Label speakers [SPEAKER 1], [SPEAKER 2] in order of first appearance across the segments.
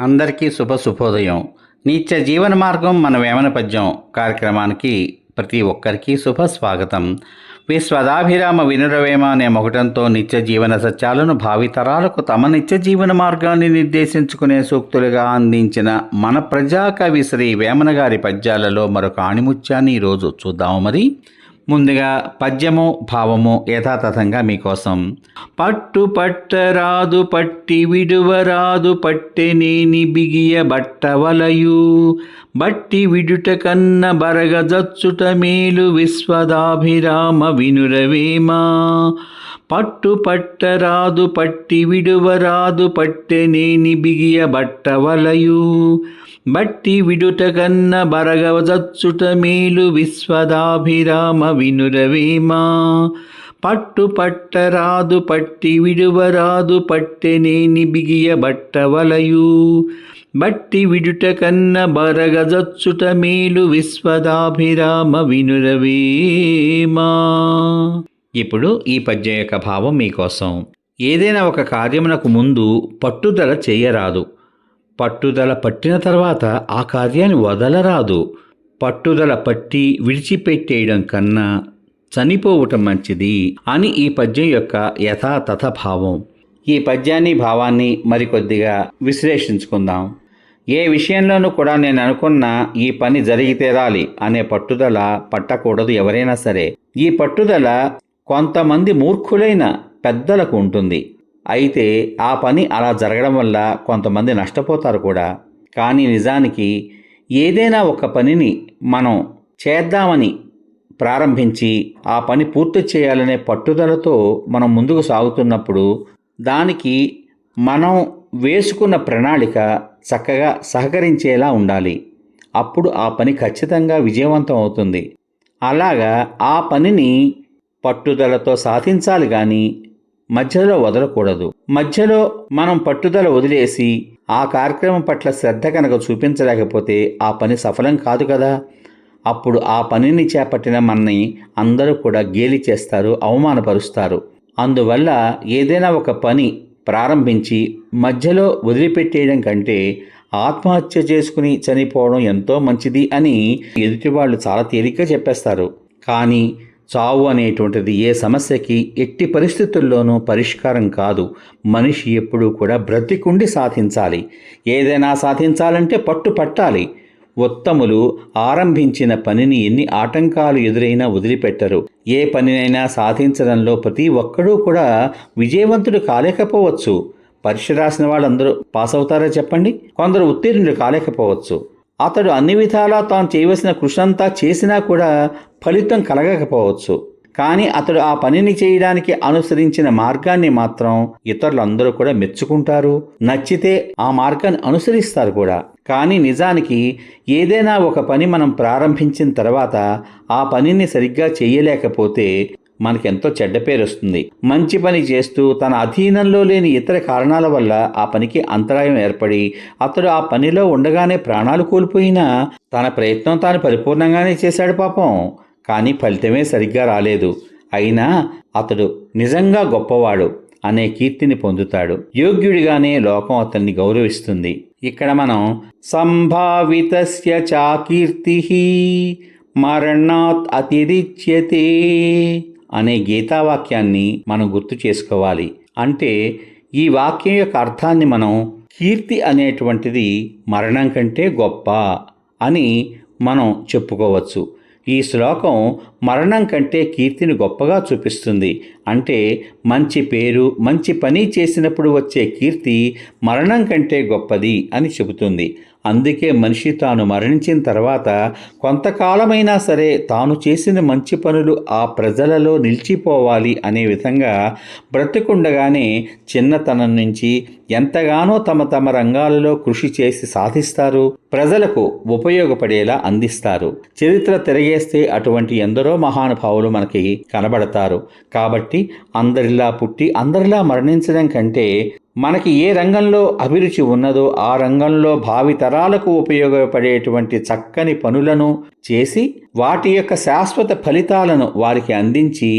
[SPEAKER 1] అందరికీ శుభ శుభోదయం. నిత్య జీవన మార్గం మన వేమన పద్యం కార్యక్రమానికి ప్రతి ఒక్కరికి శుభ స్వాగతం. విశ్వదాభిరామ వినురవేమ అనే మొగటంతో నిత్య జీవన సత్యాలను భావితరాలకు తమ నిత్య జీవన మార్గాన్ని నిర్దేశించుకునే సూక్తులుగా అందించిన మన ప్రజాకవి శ్రీ వేమన గారి పద్యాలలో మరొక ఆణిముత్యాన్ని ఈరోజు చూద్దాము మరి. ముందుగా పద్యము భావము యథాతథంగా మీకోసం. పట్టు పట్టరాదు పట్టి విడువరాదు పట్టెనేని బిగియ బట్టవలయు బట్టి విడుట కన్న బరగజచ్చుట మేలు విశ్వదాభిరామ వినురవేమా. పట్టు పట్టరాదు పట్టి విడువరాదు పట్టెనేని బిగియ బట్టవలయు బట్టి విడుట కన్న బరగవదచ్చుట మేలు విశ్వదాభిరామ వినురవేమా. పట్టు పట్టరాదు పట్టి విడువరాదు పట్టెనేని బిగియ బట్టవలయు బట్టి విడుట కన్న బరగజచ్చుట మేలు విశ్వదాభిరామ వినురవేమా. ఇప్పుడు ఈ పద్య యొక్క భావం మీకోసం. ఏదైనా ఒక కార్యమునకు ముందు పట్టుదల చేయరాదు. పట్టుదల పట్టిన తర్వాత ఆ కార్యాన్ని వదలరాదు. పట్టుదల పట్టి విడిచిపెట్టేయడం కన్నా చనిపోవటం మంచిది అని ఈ పద్యం యొక్క యథాతథ భావం. ఈ పద్యాన్ని భావాన్ని మరికొద్దిగా విశ్లేషించుకుందాం. ఏ విషయంలోనూ కూడా నేను అనుకున్న ఈ పని జరిగి తీరాలి అనే పట్టుదల పట్టకూడదు ఎవరైనా సరే. ఈ పట్టుదల కొంతమంది మూర్ఖులైన పెద్దలకు ఉంటుంది. అయితే ఆ పని అలా జరగడం వల్ల కొంతమంది నష్టపోతారు కూడా. కానీ నిజానికి ఏదైనా ఒక పనిని మనం చేద్దామని ప్రారంభించి ఆ పని పూర్తి చేయాలనే పట్టుదలతో మనం ముందుకు సాగుతున్నప్పుడు దానికి మనం వేసుకున్న ప్రణాళిక చక్కగా సహకరించేలా ఉండాలి. అప్పుడు ఆ పని ఖచ్చితంగా విజయవంతం అవుతుంది. అలాగా ఆ పనిని పట్టుదలతో సాధించాలి కానీ మధ్యలో వదలకూడదు. మధ్యలో మనం పట్టుదల వదిలేసి ఆ కార్యక్రమం పట్ల శ్రద్ధ కనుక చూపించలేకపోతే ఆ పని సఫలం కాదు కదా. అప్పుడు ఆ పనిని చేపట్టిన మనని అందరూ కూడా గేలి చేస్తారు అవమానపరుస్తారు. అందువల్ల ఏదైనా ఒక పని ప్రారంభించి మధ్యలో వదిలిపెట్టేయడం కంటే ఆత్మహత్య చేసుకుని చనిపోవడం ఎంతో మంచిది అని ఎదుటివాళ్ళు చాలా తేలిగ్గా చెప్పేస్తారు. కానీ చావు అనేటువంటిది ఏ సమస్యకి ఎట్టి పరిస్థితుల్లోనూ పరిష్కారం కాదు. మనిషి ఎప్పుడూ కూడా బ్రతికుండి సాధించాలి. ఏదైనా సాధించాలంటే పట్టు పట్టాలి. ఉత్తములు ఆరంభించిన పనిని ఎన్ని ఆటంకాలు ఎదురైనా వదిలిపెట్టరు. ఏ పనినైనా సాధించడంలో ప్రతి ఒక్కడూ కూడా విజయవంతుడు కాలేకపోవచ్చు. పరీక్ష రాసిన వాళ్ళందరూ పాస్ అవుతారా చెప్పండి? కొందరు ఉత్తీర్ణులు కాలేకపోవచ్చు. అతడు అన్ని విధాలా తాను చేయవలసిన కృషి అంతా చేసినా కూడా ఫలితం కలగకపోవచ్చు. కానీ అతడు ఆ పనిని చేయడానికి అనుసరించిన మార్గాన్ని మాత్రం ఇతరులందరూ కూడా మెచ్చుకుంటారు. నచ్చితే ఆ మార్గాన్ని అనుసరిస్తారు కూడా. కానీ నిజానికి ఏదైనా ఒక పని మనం ప్రారంభించిన తర్వాత ఆ పనిని సరిగ్గా చేయలేకపోతే మనకెంతో చెడ్డ పేరు వస్తుంది. మంచి పని చేస్తూ తన అధీనంలో లేని ఇతర కారణాల వల్ల ఆ పనికి అంతరాయం ఏర్పడి అతడు ఆ పనిలో ఉండగానే ప్రాణాలు కోల్పోయినా తన ప్రయత్నం తాను పరిపూర్ణంగానే చేశాడు పాపం. కానీ ఫలితమే సరిగ్గా రాలేదు. అయినా అతడు నిజంగా గొప్పవాడు అనే కీర్తిని పొందుతాడు. యోగ్యుడిగానే లోకం అతన్ని గౌరవిస్తుంది. ఇక్కడ మనం సంభావితస్య చాకీర్తి మరణాత్ అతిరిచ్యతే. అనే గీతావాక్యాన్ని మనం గుర్తు చేసుకోవాలి. అంటే ఈ వాక్యం యొక్క అర్థాన్ని మనం కీర్తి అనేటువంటిది మరణం కంటే గొప్ప అని మనం చెప్పుకోవచ్చు. ఈ శ్లోకం మరణం కంటే కీర్తిని గొప్పగా చూపిస్తుంది. అంటే మంచి పేరు మంచి పని చేసినప్పుడు వచ్చే కీర్తి మరణం కంటే గొప్పది అని చెబుతుంది. అందుకే మనిషి తాను మరణించిన తర్వాత కొంతకాలమైనా సరే తాను చేసిన మంచి పనులు ఆ ప్రజలలో నిలిచిపోవాలి అనే విధంగా బ్రతికుండగానే చిన్నతనం నుంచి ఎంతగానో తమ తమ రంగాలలో కృషి చేసి సాధిస్తారు ప్రజలకు ఉపయోగపడేలా అందిస్తారు. చరిత్ర తిరగేస్తే అటువంటి ఎందరో మహానుభావులు మనకి కనబడతారు. కాబట్టి అందరిలా పుట్టి అందరిలా మరణించడం కంటే మనకి ఏ రంగంలో అభిరుచి ఉన్నదో ఆ రంగంలో భావితరాలకు ఉపయోగపడేటువంటి చక్కని పనులను చేసి వాటి యొక్క శాశ్వత ఫలితాలను వారికి అందించి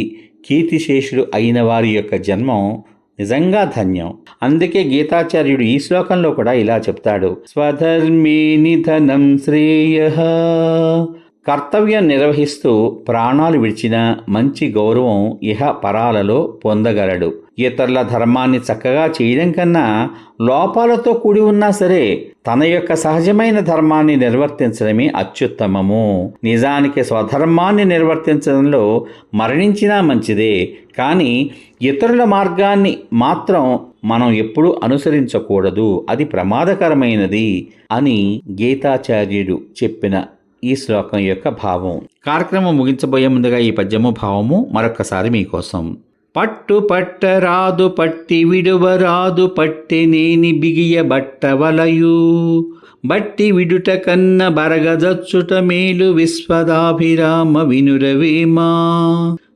[SPEAKER 1] కీర్తిశేషుడు అయిన వారి యొక్క జన్మం నిజంగా ధన్యం. అందుకే గీతాచార్యుడు ఈ శ్లోకంలో కూడా ఇలా చెప్తాడు. స్వధర్మే నిధనం శ్రేయ కర్తవ్యం నిర్వహిస్తూ ప్రాణాలు విడిచిన మంచి గౌరవం ఇహ పరాలలో పొందగలడు. ఇతరుల ధర్మాన్ని చక్కగా చేయడం కన్నా లోపాలతో కూడి ఉన్నా సరే తన యొక్క సహజమైన ధర్మాన్ని నిర్వర్తించడమే అత్యుత్తమము. నిజానికి స్వధర్మాన్ని నిర్వర్తించడంలో మరణించినా మంచిదే. కానీ ఇతరుల మార్గాన్ని మాత్రం మనం ఎప్పుడూ అనుసరించకూడదు. అది ప్రమాదకరమైనది అని గీతాచార్యుడు చెప్పిన ఈ శ్లోకం యొక్క భావం. కార్యక్రమం ముగించబోయే ముందుగా ఈ పద్యము భావము మరొకసారి మీకోసం. పట్టు పట్టరాదు పట్టి విడువరాదు పట్టి నేని బిగియ బట్టవలయు బట్టి విడుట కన్న బరగదచ్చుట మేలు విశ్వదాభిరామ వినురవేమా.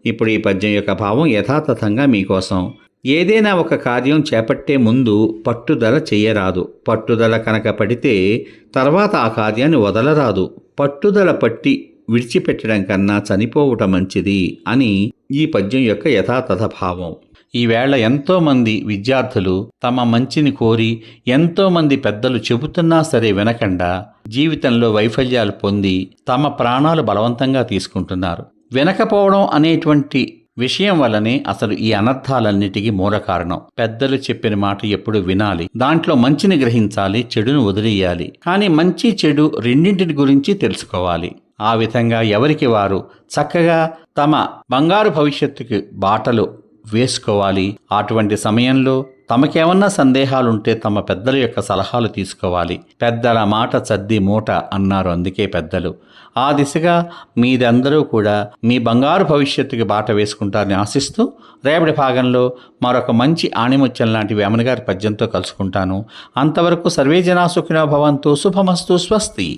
[SPEAKER 1] ఇప్పుడు ఈ పద్యం యొక్క భావం యథాతథంగా మీకోసం. ఏదైనా ఒక కార్యం చేపట్టే ముందు పట్టుదల చెయ్యరాదు పట్టుదల కనుక పడితే తర్వాత ఆ కార్యాన్ని వదలరాదు. పట్టుదల పట్టి విడిచిపెట్టడం కన్నా చనిపోవటం మంచిది అని ఈ పద్యం యొక్క యథాతథ భావం. ఈవేళ ఎంతోమంది విద్యార్థులు తమ మంచిని కోరి ఎంతోమంది పెద్దలు చెబుతున్నా సరే వినకుండా జీవితంలో వైఫల్యాలు పొంది తమ ప్రాణాలు బలవంతంగా తీసుకుంటున్నారు. వినకపోవడం అనేటువంటి విషయం వల్లనే అసలు ఈ అనర్థాలన్నిటికీ మూల కారణం. పెద్దలు చెప్పిన మాట ఎప్పుడు వినాలి. దాంట్లో మంచిని గ్రహించాలి చెడును వదిలేయాలి. కానీ మంచి చెడు రెండింటిని గురించి తెలుసుకోవాలి. ఆ విధంగా ఎవరికి వారు చక్కగా తమ బంగారు భవిష్యత్తుకి బాటలు వేసుకోవాలి. అటువంటి సమయంలో తమకేమన్నా సందేహాలుంటే తమ పెద్దల యొక్క సలహాలు తీసుకోవాలి. పెద్దల మాట చద్ది మూట అన్నారు అందుకే పెద్దలు. ఆ దిశగా మీరందరూ కూడా మీ బంగారు భవిష్యత్తుకి బాట వేసుకుంటారని ఆశిస్తూ రేపటి భాగంలో మరొక మంచి ఆణిముత్యం లాంటి వేమనగారి పద్యంతో కలుసుకుంటాను. అంతవరకు సర్వే జనా సుఖినో భవంతు శుభమస్తు స్వస్తి.